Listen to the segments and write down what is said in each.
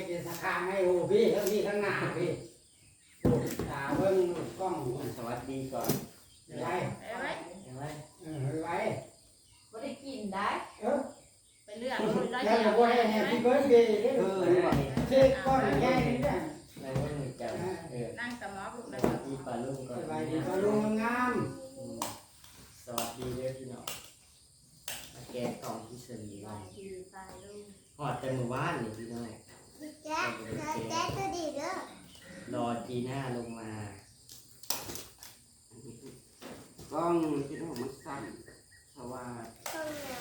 กจะสะคางให้โอ้พี่ทั้งพี่ทั้งหน้าพี่โอ้ตาเบิ้งกล้องสวัสดีก่อนไว้เอาไว้ยังไงเออไว้บ่ได้กินได้ เออไปเลือกเลยได้แล้วเดียก็วบ่ให้แฮปปี้เบิร์ดเดย์เด้เอออนี่ว่าเค้กก้อนใหญ่นี่จ้ะในวันนี้จะเออนั่งสมอบุกสเลยวัสดีปลาลุงก่อสนบายดีปลาลุงงามอืมสวัสดีเด้อพี่น้องมาแกะกล่องที่เสรีไปไว้ดีไปลูกหอดแต่มือว่านนี่พี่น้อง รอจีน่าลงมากล้องที่น้องมันสั้นเพราะว่าตรงไหน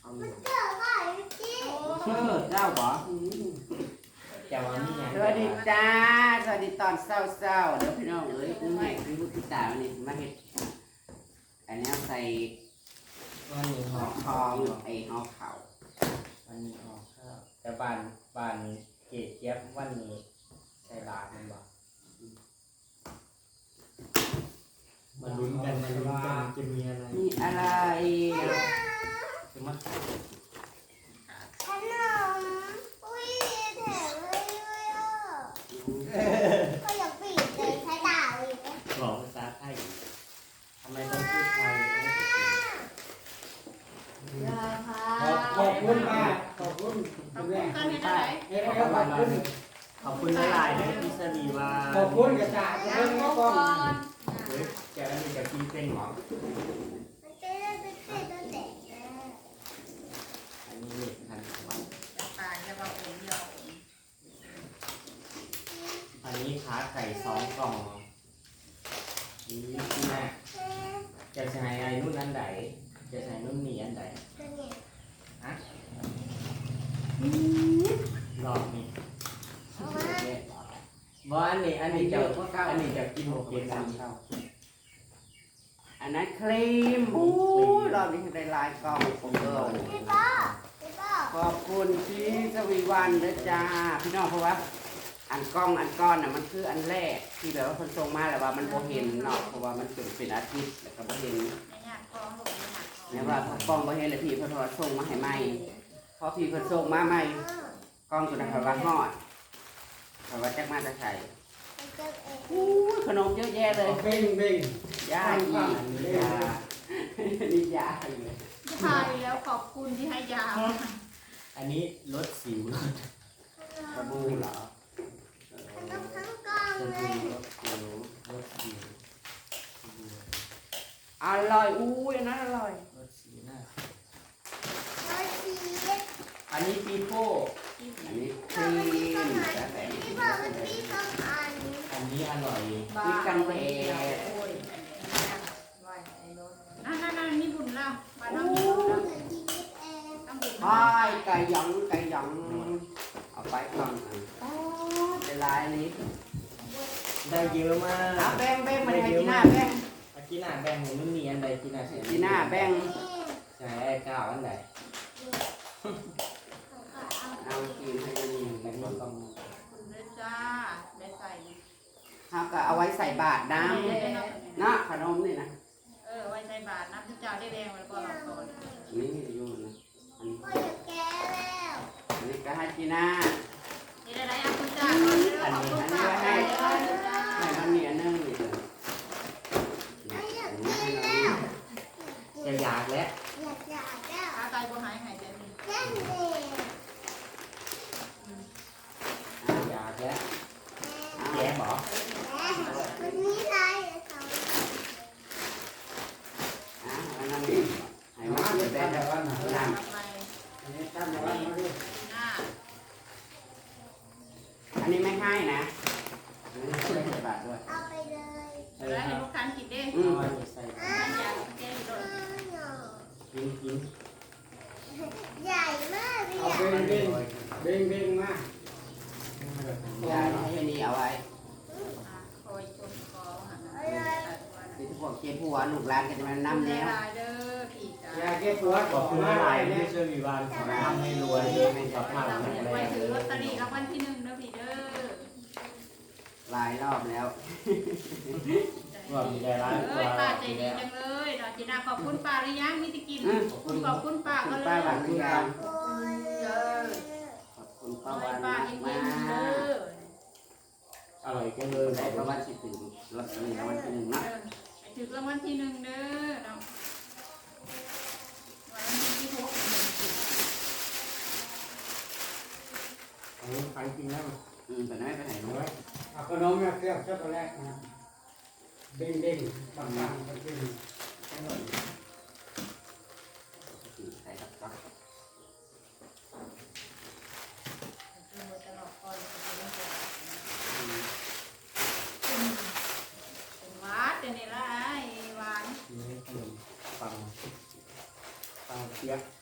เขามัมีนเกิดว่าอยู่ที่โอ้เออเจ้าบ่อืมจะว่ามีอย่างสวัสดีจ้า สวัสดีตอนเศร้าๆเดี๋ยวพี่น้องเอ้ยอุ้ยพี่ลูกพี่ตาวันนี้มาเห็ดอันนี้ใส่วันนี้หหออกทองไอ้หอกเขาวันนี้หอกข้าวแต่บานบาน เกศเจี๊ยบวันนี้ใส่ลามันบอกมาลุ้นกันมาลุ้นกันจะมีอะไร มีอะไรจะมา ขนมอุ้ยแถมเลยด้วยอะก็อยากปีดเลยใช้ดาวอีกไหม บอกภาษาไทยทำไมต้องพูดไทย ยาค่ะ ขอบขอบคุณป้าขอบคุณ ขอบ คุณ คุ แม่ ณกันให้ได้ไหน เฮ้ยขอบคุณ ขอบคุณหลายๆนะพี่สรีว่า ขอบคุณกระจาดเบิ้งในกล้อง เฮ้ยจะอันนี้จะพี่เป็นหมอ มันจะได้เป็นเศษตัวแตกนะ อันนี้เด็กทันสมัย จะตายจะบอกเองเดียว อันนี้ขาไก่สองกล่องนี่ที่แม่เอ๊ะจะใช้ไอ้นุ่นอันไหนจะใช้นุ่นหนีอันไหนตัวเนี้ยรอบนี้เอามาบ่อันนี้อันนี้จะอันนี้จะกินโอเคอันนี้อันนั้นครีมอู้ยรอบนี้ได้ลายกล้องของเกิลพี่ป้าพี่ป้าขอบคุณพี่สวีวันด้วยจ้าพี่น้องเพราะว่า อันกล้องอันก้อนน่ะมันคืออันแรกที่แบบว่าคนส่งมาแล้วว่ามันบ่เห็นเนาะเพราะว่ามันเป็นเป็นอาทิตย์แล้วก็บ่เห็นในงานกองลูกในงานกองแล้วว่าพอกล้องบ่เห็นเลยพี่เพิ่นว่าส่งมาให้ใหม่พอพี่เพิ่นส่งมาใหม่กล้องตัวนั้นเขาว่าฮอดเขาว่าจักมาจะใส่มันจะเอ๊ะอู้ยขนมเยอะแยะเลยเบ่งเบ่งยาอีกยานี่ยาอีกใช่แล้วขอบคุณที่ให้ยาอันนี้ลดสิวลดกระบูเหรอ ขนมทั้งกองเลย อร่อยอู้ยอันนั้นอร่อยลดสิวหน้าร้อยชีสอันนี้ปีโป้อันนี้ครีมแต่แต่พี่ป้ามันมีสองอันอันนี้อร่อยบ้าโอ้ยนั่นนั่นนั่นนี่บุญแล้วมาน้ำบุญแล้วเหมือนชีสเองน้ำบุญพายไก่หยองไก่หยองเอาไปก่อนอ๋อเวลานี้ได้เยอะมากเอาแบ่งแบ่งมาให้จีน่าแบ่งอากิน่าแบ่งหมูนุ่นนี่อันใดกิน่าใช่จีน่าแบ่งนี่ใช่ไอ้ก้าวอันใดของข้าเอาเอากินให้ดีแบ่งแบ่งกล่องคุณด้วยจ้าได้ใส่เขาก็เอาไว้ใส่บาตรน้ำเนาะขนมนี่นะเออไว้ใส่บาทน้ำที่เจ้าได้แดงไว้ก่อนเราก่อนนี่อยู่นะอันนี้ก็อยากแก้แล้วอันนี้ก็ให้จีน่านี่ได้ไรอะคุณจ้าก่ อนเรื่องของคุณป้ให้จ้ให้มันมีอันนึงนี่เลยไม่อยากกินแล้วจะอยากแล้วอากอยากแล้วอาไตบัวหายหายใจมีอยากแล้วแย่บอกวันนี้ไรเขาอะอันนั้นนี่ให้มามันเป็นแบบแบบนั้นว่าน้ทำไมอันนี้ทำแบบว่ามาดิหน้า ให้นะอันนี้ไม่ใส่บาตรด้วยเอาไปเลยเออแล้วคให้รับลูกค้ากินได้อืมเอาอันนี้ใส่อ้าอยากแก้โดนกินกินใหญ่มากเลยเอาอะเบ่งเบ่งเบ่งเบ่งมายาให้นี่เอาไว้คอยชมคอหันที่พวกเจ็บหัวลูกหลานก็จะมานํแล้วเด้อพี่จ้าอย่าเก็บปวดขอบคุณมาหหลาลายยที่เนี่ยช่วยวิวานขอทำให้รวยให้สุขภาพแข็งแรไว้งถือลอตเตอรี่รางวัลที่หนึ่งเด้อพี่เด้อ หลายรอบแล้วรวมใจร้ายกเอ้ยว่าป้าใจที่ดีแล้วจังเลยดอกจีน่าขอบคุณป้าหรือยังมีตะกินอืมขอบคุณขอบคุณป้าคุก็ณเลยป้าหวังดีกันโอ้ยขอบคคุณปเอาระไว้วันป้าเองมาเด้ออร่อยจังเลยได้ประวันสิบถึงลอตเตอรี่รางวัลที่หนึ่งเอนะอไปถึงรางวัลที่หนึ่งเด้อเนาะวันที่หกเดือนสิบอันนี้ฟังจริงนะมันอืมแต่ไม่ไปไหนเอารู้ไว้ เอาขนมเนี่ยเครื่องช็อกโกแลตนะเด้งเด้งๆปังปังๆปังปังใส่กับกับคือตลอดก่อนจะเป็นตัวอืมเป็นหวานเดี๋ยวนี้ละไอ้หวาน นี่ขนมปังปังเปียกมันมีก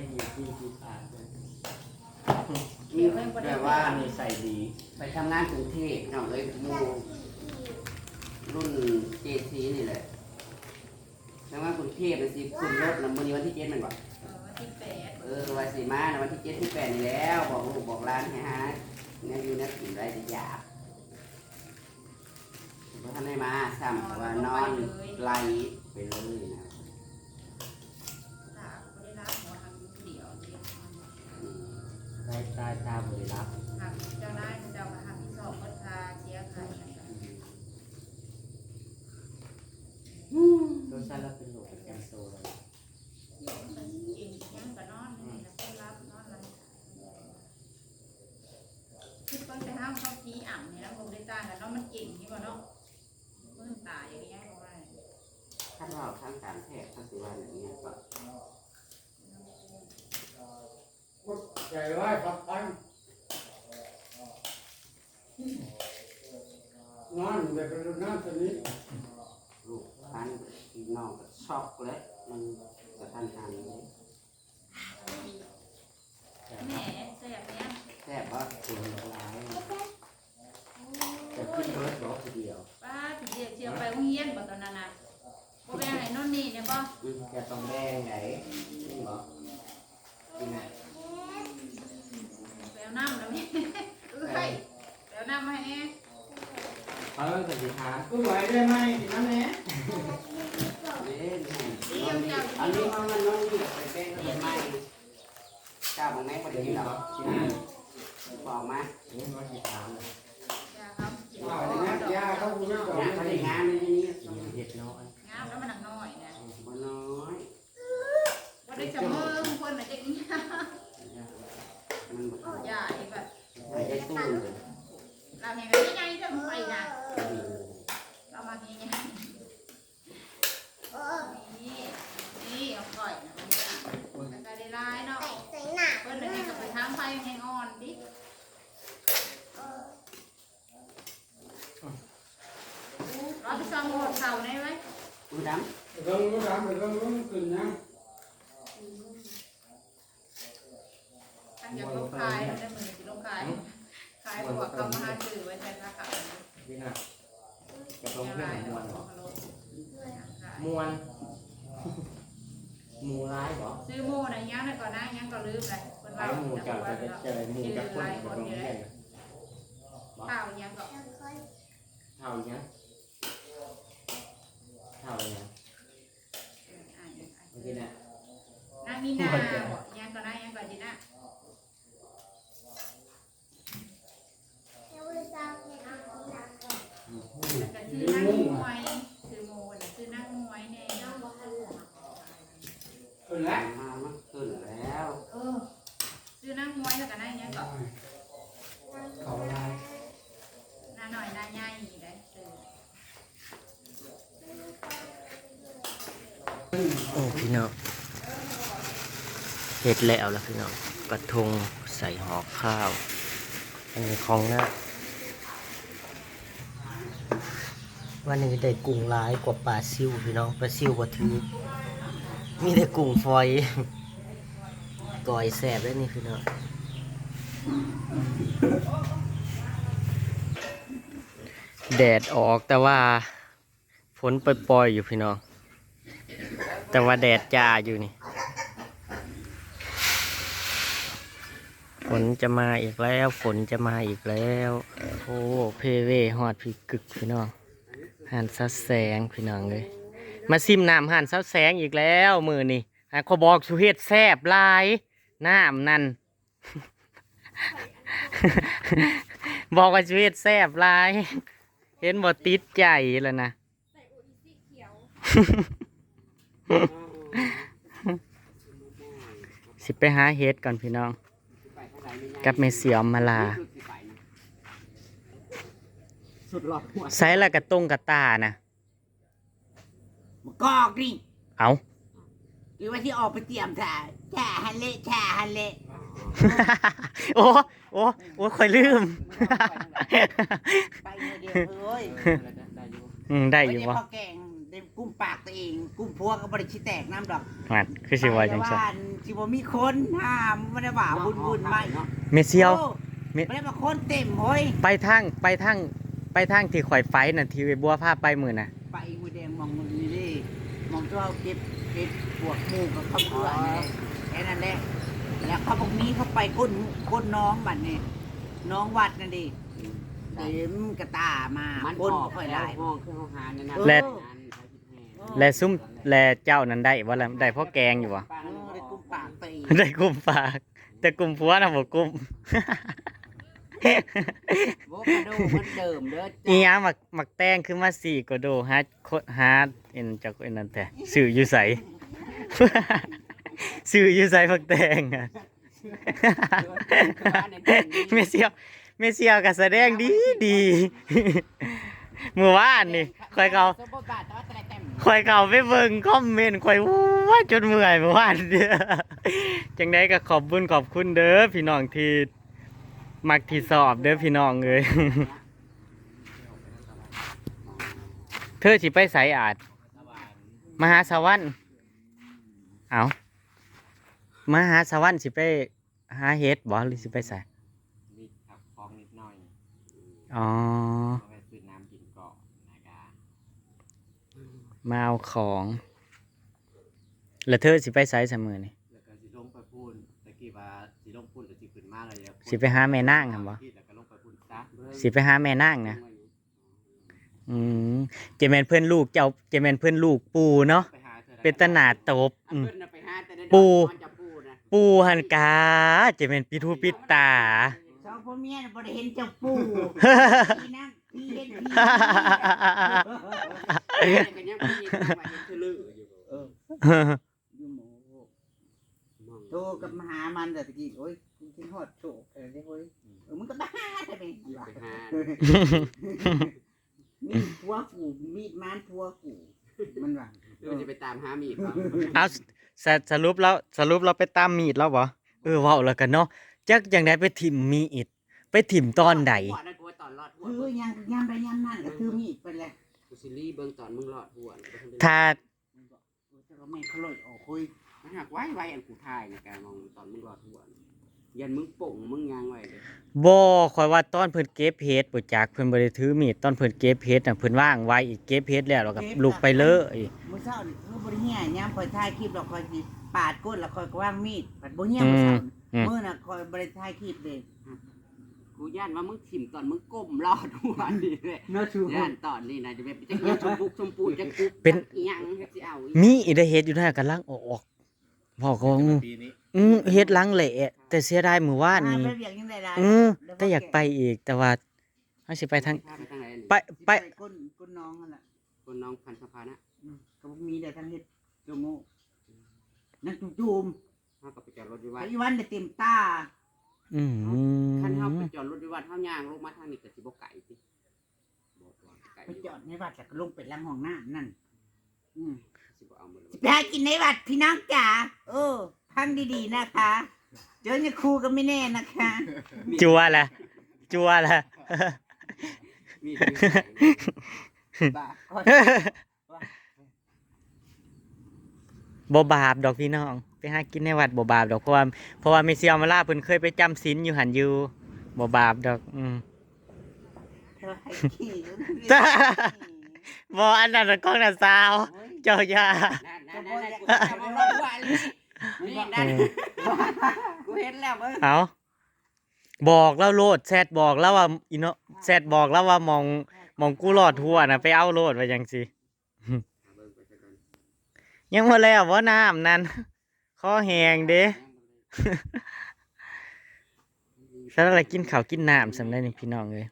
ไปหยิบที่ที่ขาดเลยมีแบบว่าอันนี้ใส่ดี ไปทำงานกรุงเทพน้องเลยหมูรุ่นเจซีนี่แหละทำงานกรุงเทพเลยสิขึ้นรถลำบุญวันที่เจ็ดแมันบ่เออวันที่แปดเออวันสีมานะวันที่เจ็ดที่แปดนี่แล้ว บอกลูกบอกร้านให้ฮะเนี่ยอยู่นักกินไรจะอยากเพราะท่านได้มาซ้ำเพราะว่านอนไหลไปเลยนะ ได้ตาตาบริรับหักเจ้านายเจ้ามาหักที่สอบก็ทาเชียร์ใครรสชาติเราเป็นโหลกแกมโซเลยเที่ยวมันกินยังก็นอนนี่แล้วก็รับนอนอะไรคิดว่าจะห้ามเขาพีอ่ำเนี่ยแล้วผมได้ตากันเนาะมันเก่งนี่บ่เนาะมันตายอย่างเงี้ยเพราะว่าท่านว่าท่านการแพทย์ท่านสิว่าอย่างเงี้ยก็ พุด ใจไว้ปักปังนอนแบบเป็นน้ำตัวนี้ลูกท่านพี่น้องก็ช็อกเลยมันกระทันหันเลยแม่แซ่บเนี่ยแซ่บว่าส่วนละลายจะขึ้นรถบอกทีเดียวป้าถึงเดียวเชียวไปโรงเรียนบ่ตอนนั้นน่ะบ่แม่ไหนนนนี่เนี่ยบ่จะต้องแดงไหนนี่บอกกินไหม ไปเอาน้ำแล้วแม่เอ้ยไปเอาน้ำมาให้แน่เขาต้องกติกากูไหวได้ไหมกินน้ำแหน่เอ๊ะนี่อันนี้อันนี้มันมันน้องนี่ไปเป็นขนมไม้เจ้าของแม่คนเดี๋ยวนี้นี้หรบออกชิ้นนี้บอกมา นี่มันติดตามเลยยาครับ เอาเนี่ยยาเขาคุณไม่ก่อน งานเขาได้งานในที่นี้ เห็ดน้อย งามแล้วมันหนักน้อยนะ บ่น้อย ว่าได้เสมอทุกคนน่ะเด็กนี่ มันบ่ อย่าอีกแบบ ใส่ได้ตู้เลย เราเห็นกันยังไงจะไปนะเรามาเงี้ย เออ นี่นี่เอาก่อยนะมันก็ได้ร้ายเนาะ ใส่ใส่หนา เพิ่นเลยก็ไปทางไฟแห้งอ่อนดิ เออ เราไปซองโหดเสาได้ไหม มือดเรื่องรู้ดำเรื่องรู้ขึ้นนะตั้งอย่างลงขายได้มือสิลงขายขายบวกเขามาหาซื้อไว้ใช้ราคานี่นะจะต้องเพื่อนมวนบอกมมวนหมูร้ายบอกซื้อโม่นะยังได้ก่อนนะยังก็ลืมเลยคนไอ้เราหมูเก่าจะเจอหมูจากคนจะต้องเพื่อนข้าวยังก็ยังค่อย เท่านี้เท่านี้เมื่อกี้เนี่ยนางมีนาบอกยังก็นะยังก็จีนะ ยังไม่ทราบเลยอะหนักก่อน แล้วก็ซื้อนั่งมวยซื้อโม่ซื้อนั่งมวยเนี่ย น้องบอกให้หนัก ขึ้นำ แล้ว มามันขึ้นแล้ว เออซื้อ ชื่อนั่งมวยแล้วก็นั่งยังก่อน เขาลาย หน้าหน่อยหน้าใหญ่อีกได้ซื้อ โอ้พี่น้อง เห็ดแล้วล่ะพี่น้องกระทงใส่ห่อข้าว อันนี้ของหน้าวันนี้ได้กุ้งหลายกว่าปลาซิวพี่น้องปลาซิวบ่ถือมีแต่กุ้งฝอยก่อยแสบแล้วนี่พี่น้องแดดออกแต่ว่าฝนปล่อยๆอยู่พี่น้อง แต่ว่าแดดจ้าอยู่นี่ ฝนจะมาอีกแล้ว ฝนจะมาอีกแล้ว โอ้เพเวฮอดพี่กึกพี่น้องหันซัดแสงพี่น้องเลยมาซิมน้ำหันซัดแสงอีกแล้วมือนี่ฮะขาบอกสุเฮ็ดแซบลายน้ำนั่นบอกว่าสุเฮ็ดแซบลาย เห็นบ่ติดใจแล้วนะสิไปหาเฮ็ดก่อนพี่น้อง กับเมเสียมมาลาสุดหลอดหัวใส่ละกระตรงกระตานะมากอกนี่เอาหรือว่าที่ออกไปเตรียมถ่าแช่ฮันเละแช่ฮันเละโอ้โอ้โอ้ค่อยลืม ไปมือเดียวเฮ้ยอืมได้อยู่บ่วะพอแกงได้กุ้ม ปากตัวเองกุ้มพัวก็บริชิแตกน้ำดอกมันคือสิว่าจังไปซั่นแต่สิบ่มีคนห้ามไม่ได้ว่าบุญบุญๆไม่เมเซียวโอ้มิไม่ได้มาคนเต็มเฮ้ยไปทางไปทางไปทางที่ข่อยไฟน่ะที่บัวพาไปมือน่ะไปมือแดงมองมันนี่ดิมองตัวเก็บเก็บปวกหมูกับข้าวเปลือกนี่แค่นั้นแหละแล้วเขาพวกนี้เขาไปก้นก้นน้องบัดนี่น้องวัดนั่นดิเต็มกระตามามันก้นออกค่อยแล้ได้วห้องเครื่องห้องหาเนี่ยนะ และเออและซุ่มและเจ้านั้นได้บ่ล่ะได้พ่อแกงอยู่บ่เออได้กุ้มปากตีได้กลุ่มฝาก แต่กลุ่มผัวน่ะบ่กลุ่มโวคาโดเหมันเดิมเด้ออีหจ้ายังมักมักแต้งขึ้นมาสี่กว่าโดหาโคหาเอ็นจากเอ็นนั่นแต่สื่ออยู่ใส สื่ออยู่ใสมักแต้งอะ เมเซียวเมเซียวก็แสดงดีดีเมื่อวานนี่คอยเขาสมบูรณ์บาทแต่ว่าแต่เต็มคอยเขาไปเบิ่งคอมเมนต์คอยว้าจนเมื่อยเมื่อวานเด้อจังไดก็ขอบบุญขอบคุณเด้อพี่น้องที่มักที่สอบเด้อพี่น้องเอ้ยเธอสิไปไสอาจมหาสวรรค์เอามหาสวรรค์สิไปหาเฮ็ดบ่หรือสิไปไสมีขับฟองนิดหน่อย อ๋อ เอาไปซื้อน้ำกินก่อนนะครับ มาเอาของ แล้วเธอสิไปไสเสมอนี่แล้วก็สิลงไปพูนตะกี้ว่าสิลงพูนหรือสิขึ้นมาเลยอะสิไปหาแม่นางหั่นบ่แล้วก็ลงไปพูนซะสิไปหาแม่นางนะอืมเจแมนเพื่อนลูกเจ้าเจแมนเพื่อนลูกปูเนาะไปหาธอเป็นตาหนาตบเอาอืม เพิ่นน่ะไปหาแต่ในดอกปู มันจะปูนะปูหันกาเจแมนปิทูปิดตา สองพ่อเมียน่ะบ่ได้เห็นเจ้าปูพี่นั่งพี่เห็นพี่ กันยังพี่มาเห็นเธอลืออยู่เอออยู่หมูโตกับมาหามันแต่ตะกี้โอ้ยกูกินฮอดโชคอะไรเด้โอ้ยเออมึงก็บ้าแต่เป็นไปหามีดพัวกูมีดมันพัวกูมันว่าเดี๋ยวจะไปตามหามีดก่อนเอาสสรุปแล้วสรุปเราไปตามมีดแล้วบ่เออเว้าแล้วกันเนาะจักยังไดไปถิ่มมีดไปถิ่มตอนใดหัวนั่นกูว่าตอนรอดหัวคือยังยังไปยังนั่นก็คือมีดไปเลย กูสิรีเบิ่งตอนมึงรอดหัวน่ะถ้าแต่ก็ไม่เขาเลยออกคุยมันหักไว้ไว้อันกูถ่ายในะการมองตอนมึงรอดหัวน่ะยันมึงป่งมึงยางไว้เลยบ่คอยว่าตอนเพิ่นเก็บเฮ็ดบ่จักเพิ่นบ่ได้ถือมีดตอนเพิ่นเก็บเฮ็ดน่ะเพิ่นว่างไว้อีกเก็บเฮ็ดแล้วแล้วก็ลุกไปเลย มื้อเช้านี่คือบริเฮียยามคอยถ่ายคลิปแล้วคอยสิปาดก้นแล้วคอยก็วางมีดปัดบ่เฮียมื้อเช้าอืมมื้อน่ะคอยบ่ได้ถ่ายคลิปเลยกู ย่านว่ามึงถิ่มตอนมึงก้มรอดหัวนี่แหละเนาะชูย่านตอนนี้นะจะเป็นจะเงี้ยชมพูชมพูจะกุ๊กเป็น อีหยังเฮ็ดสิเอาอีมีอีได้เฮ็ดอยู่นั่นกำลังออกพ่อก็ว่าอืมปีนี้อืมเฮ็ดหลังแหละแต่เสียดายมื้อวานนี้ไปเวียงยังได้หลายอืมแต่อยากไปอีกแต่ว่าเขาสิไปทางพาไปทางไหนนี่ไปสิไปก้นก้นน้องนั่นแหละคนน้องพันสะพานะอืมก็มีแต่ทั้งเฮ็ดโจโง่นั่นจุ่มเฮาก็ไปจอดรถอยู่ๆไว้ไอ้วันได้เต็มตา อืมท่านเฮาไปจอดรถอยู่วัดเฮาย่างลงมาทางนี้ก็สิบ่ไกลสิบ่ว่าไกลไปจอดในวัดแล้วก็ลงไปล้างห้องน้ำนั่น อืมสิบ่เอามือไปหากินในวัดพี่น้องจ๋าเออพังดีๆนะคะเดี๋ยวจะครูก็ไม่แน่นะคะ จัวละจัวละมีบ้าบ่บาปดอกพี่น้อง ไปหากินในวัดบ่บาปดอกเพราะว่าเพราะว่าเมเซียมาลาเพิ่นเคยไปจำศีลอยู่หันอยู่บ่บาปดอก อืมเธอให้ขี้อยู่บ่อันนั้นน่ะของน่ะสาว เจ้าย่านั่นนั่นนั่นกูจะมาว่าว่านี่นั่นกูเห็นแล้วเว้ยเอาบอกแล้วโลดแซดบอกแล้วว่าอีเนาะแซดบอกแล้วว่ามองมองกูหลอดหัวน่ะไปเอาโลดไว้จังซี่ยังบ่แล้วบ่น้ำนั่น คอแห้งเด้ถ้าเรากินข้าวกินน้ำสำได้นี่พี่น้องเลย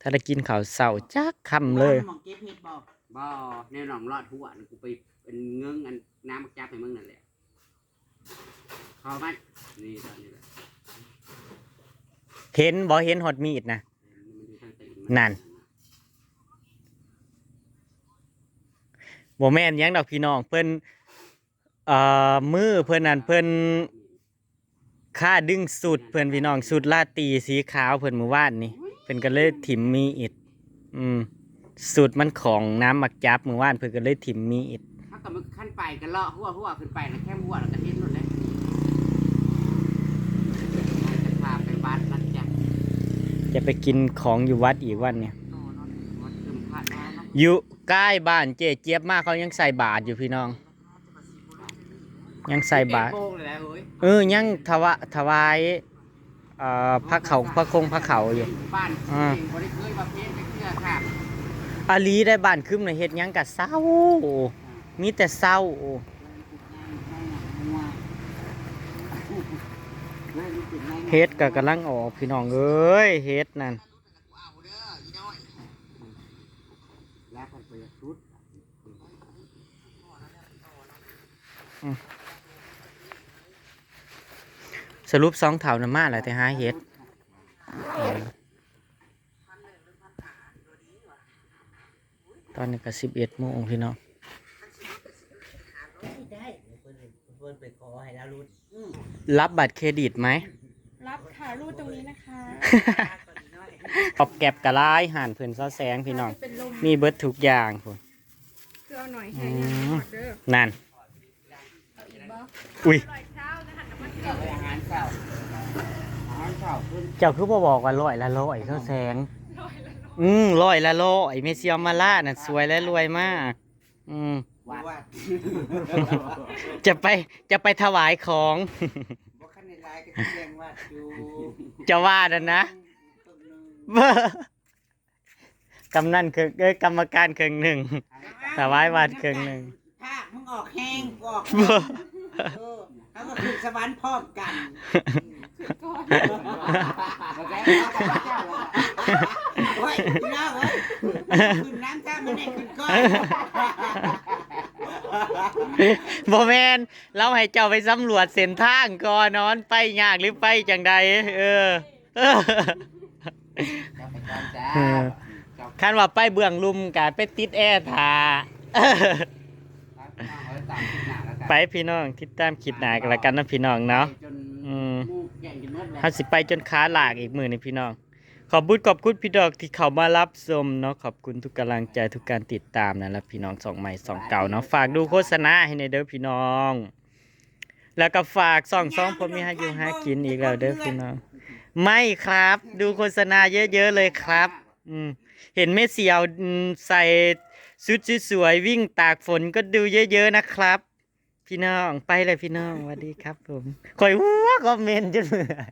ถ้าเรากินข้าวเสาจักคำเลยมองเก็บเห็ดบอกบ่แน่นอนรอดหัวกูไปเป็นเงื้งอันน้ำมักจับให้มึงนั่นแหละเข้ามันนี่ตอนนี้แหละเห็นบ่เห็นหอดมีดนะมันอยู่ทางตีนั่นบ่แม่นหยังดอกพี่น้องเพิ่น เอ่อมือเพิ่นนั่นเพิ่นค่าดึงสุดเพิ่นพี่น้องสุดลาตรีสีขาวเพิ่นมื้อวานนี่เพิ่นก็เลยถิ่มมีอิดอืมสุดมันของน้ำมักจับมื้อวานเพิ่นก็เลยถิ่มมีอิดถ้ากับมึงขั้นไปกันเลาะหัวหัวขึ้นไปนะแค่หัวแล้วก็เห็นหมดเลยจะพาไปวัดนั่นจ้ะจะไปกินของอยู่วัดอีกวันเนี่ยโน่นนวัดคึมพระนาเนาะอยู่ใกล้บ้านเจ๊เจี๊ยบมากเขายังใส่บาตรอยู่พี่น้อง ยังใส่บาตรเจ็ดโมงเลยแหละเฮ้ยเออ ยังถวะถวายเอ่อพระเขาพระคงพระเขาอยู่ บ้านอ่า เองบริเคยประเภทไปเชื่อค่ะอาลีได้บ้านขึ้นในเฮ็ดหยังกะเศร้า มีแต่เศร้า เฮ็ดก็กำลังออกพี่น้องเอ้ยเฮ็ดนั่นแล้วกันไปชุด สรุปสองเถานะมาแล้วแต่หาเฮ็ดเออตอนนี้ก็สิบเอ็ดโมงพี่น้องได้เพิ่นเพิ่นไปขอให้แล้วรุดรับบัตรเครดิตไหม รับค่ะรูดตรงนี้นะคะขอบแก็บกะลายห่านเพื่อนซ้อแสงพี่น้อง เป็นลมมีเบิดทุกอย่างพุ่นเกลือหน่อยอืให้มเด้อนั่น เอาอีกบ่อุ้ยล อยเช้านะหันน้ำมันเจ้าไปอาหารเช้าอาหารเช้าขึ้นเจ้าคือบ่บอกว่าร้อยละร้อยซ้อแสง อืมร้อยละร้อยเมเซียมาล่าน่ะสวยและรวยมาก อืม วัดจะไปจะไปถวายของ บ่คันในลายก็แจ้งว่าอยู่จะว่าดันนะ ต้นหนึงเบ้อกำนันคือเอ้ยกรรมการเครึ่งหนึ่งถวายวัดเครื่องหนึ่งถ้ามึงออกแห้งกูออกเบ้อเออ เขาก็ขึ้นสวรรค์พร้อมกันก่อนมาแก้วกับเจ้าว่ะโอ้ยพี่น้องเอ้ยขึ้นน้ำท่ามันได้ขึ้นก้อนบ่แมนเราให้เจ้าไปสำรวจเส้นทางก่อนนอนไปยากหรือไปจังใดเออเออเจ้าไปก่อนจ้าเออเจ้าคันว่าไปเบื้องลุมกะไปติดแอร์ทา ไปพี่น้องติดตามคลิปหน้ากันแล้วกันนะพี่น้องเนาะจนอืมหมูแก่งจนหมดเลยเฮาสิไปจนขาหลากอีกมือนี่พี่น้อง ขอบคุญขอบคุณพี่ดอกที่เข้ามารับชมเนาะขอบคุณทุกกำลังใจทุกการติดตามนะแล้วพี่น้องสองใหม่สองเก่าเนาะฝากดูโฆษณาให้ในเด้อพี่น้อง แล้วก็ฝากส่องซองผมมีให้อยู่ให้กินอีกแล้วเด้อพี่น้อง ไม่ครับ ดูโฆษณาเยอะๆเลยครับ อืมเห็นแม่เสียวอืมใส่ชุดสวยๆวิ่งตากฝนก็ดูเยอะ ๆนะครับ พี่น้องไปเลยพี่น้องสวัสดีครับ ผมคอยวัวคอมเมนต์จนเหนื่อย